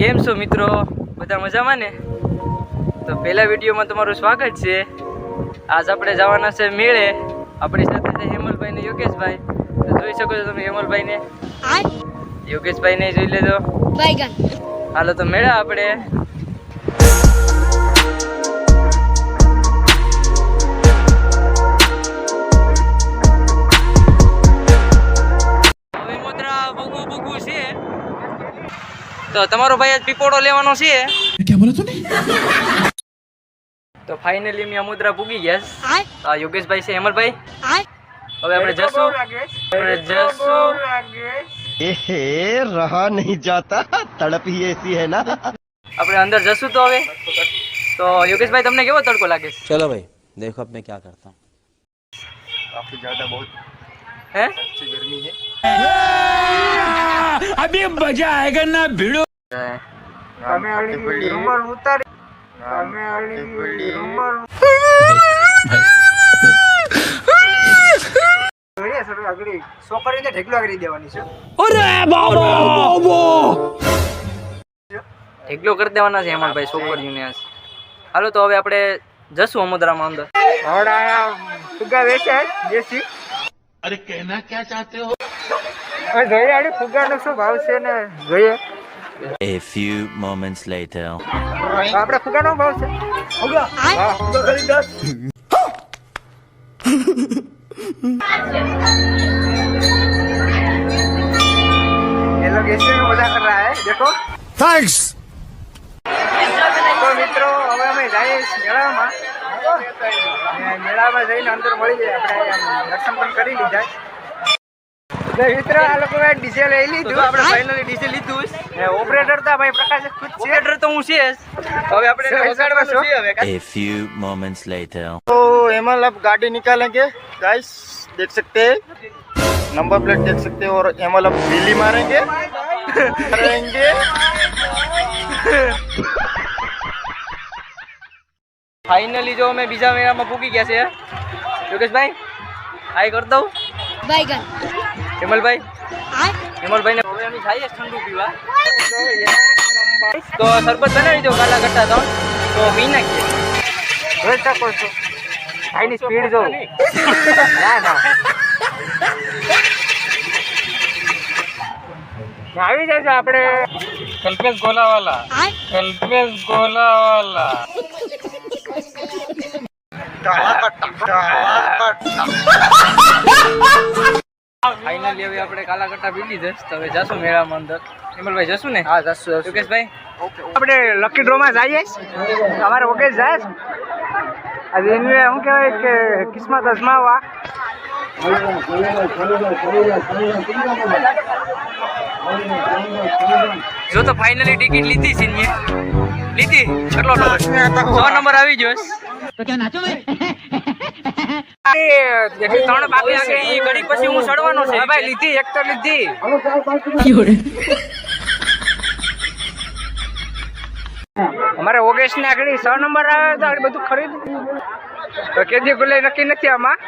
કેમ છો મિત્રો? બધા મજામાં ને? તો પહેલા વિડીયોમાં તમારું સ્વાગત છે. આજ આપણે જવાના છે મેળે. આપણી સાથે છે હેમલભાઈ ને યોગેશભાઈ. તો જોઈ શકો છો તમે હેમલભાઈને. યોગેશભાઈને જોઈ લેજો. હાલો તો મેળા આપણે. તો તમારો ભાઈ આજ પીપોડો લેવાનો છે क्या बोला तूने તો ફાઇનલી મેં મુદ્રા પૂગી ગયા છે. आय આ યોગેશભાઈ છે હેમલભાઈ आय હવે આપણે જશું આપણે જશું एहे रहा नहीं जाता तड़प ही ऐसी है ना આપણે અંદર જશું તો હવે તો યોગેશભાઈ તમને કેવો તડકો લાગે છે चलो भाई देखो अब मैं क्या करता हूँ काफी ज्यादा बहुत હે अच्छी गर्मी है अभी मजा आएगा ना भिड़ो છોકરીને ઢેકલો કરી દેવાની છે ઢેકલો કરી દેવાના છે હેમલભાઈ છોકરીઓને આજ હાલો તો હવે આપણે જશું અમુદ્રામાં અંદર હવડા ફુગા વેચે દેશી अरे कहना क्या चाहते हो હવે જોઈએ આડી ફુગાનો શું ભાવ છે ને જોઈએ A few moments later. આપણે ફુગાનો ભાવ છે ફુગા હા ફુગા ખાલી દસ ये लोग ऐसे में मजा कर रहा है देखो थैंक्स તો મિત્રો હવે અમે જઈએ છીએ મેળામાં અને મેળામાં જઈને અંદર મળી જાય આપણે આમ દર્શન પણ કરી લીધા તો મિત્રો આ લોકોએ ડીજે લઈ તો લીધું જો આપણે ફાઇનલી ડીઝલ લીધું છે. ઓપરેટર તા ભાઈ પ્રકાશ ખુદ છે ઓપરેટર તો હું છે જ. હવે આપણે એને વગાડવાનું છે હવે A few moments later. तो हेमल अब गाड़ी निकालेंगे गाइस देख सकते हैं नंबर प्लेट देख सकते हैं और हेमल अब बिल्ली मारेंगे मारेंगे ફાઇનલી જો અમે બીજા મેળામાં પૂકી ગયા છે યોગેશભાઈ હાય કર દઉં. બાય હેમલભાઈ. હેમલભાઈ ને હવે અમે જઈએ ઠંડુ પીવા. તો શરબત બનાવી દો કાલા ગટ્ટા તો. તો પી નાખીએ. રોજ શકો છો. ભાઈની સ્પીડ જો ના ના. આવી જશે આપણે. કલ્પેશ ગોલાવાલા. કલ્પેશ ગોલાવાલા. ફાઇનલી હવે આપણે કાલા કટ્ટા જશ. તો હવે જશું મેળામાં અંદર. હેમલભાઈ જશું ને? હા જશું યોગેશભાઈ? આપણે લકી ડ્રોમાં જઈએ અમારે ઓકે જાય આજે એનું શું કહેવાય કે કિસ્મત અજમાવવા. જો તો ફાઇનલી ટિકિટ લીધી છે ને? લીધી કેટલો નંબર સો નંબર આવી ગયો ત્રણ બાકી આગળ ઈ ઘડીક પછી હું ચડવાનો છે. ભાઈ લીધી એક તો લીધી. અમારે ઓગસ્ટ ને આગળ છ નંબર આવે તો બધું ખરીદ. તો કેદી ગુલે નક્કી નથી આમાં.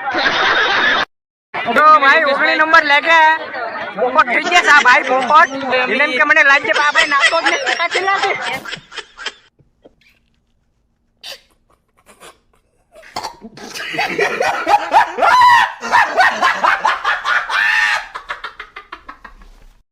તો ભાઈ ઓગણી નંબર લેગે પોપટ થઈ ગયા સા ભાઈ પોપટ. એમ કે મને લાગે આ ભાઈ નાતો જ નથી કાચી લાગે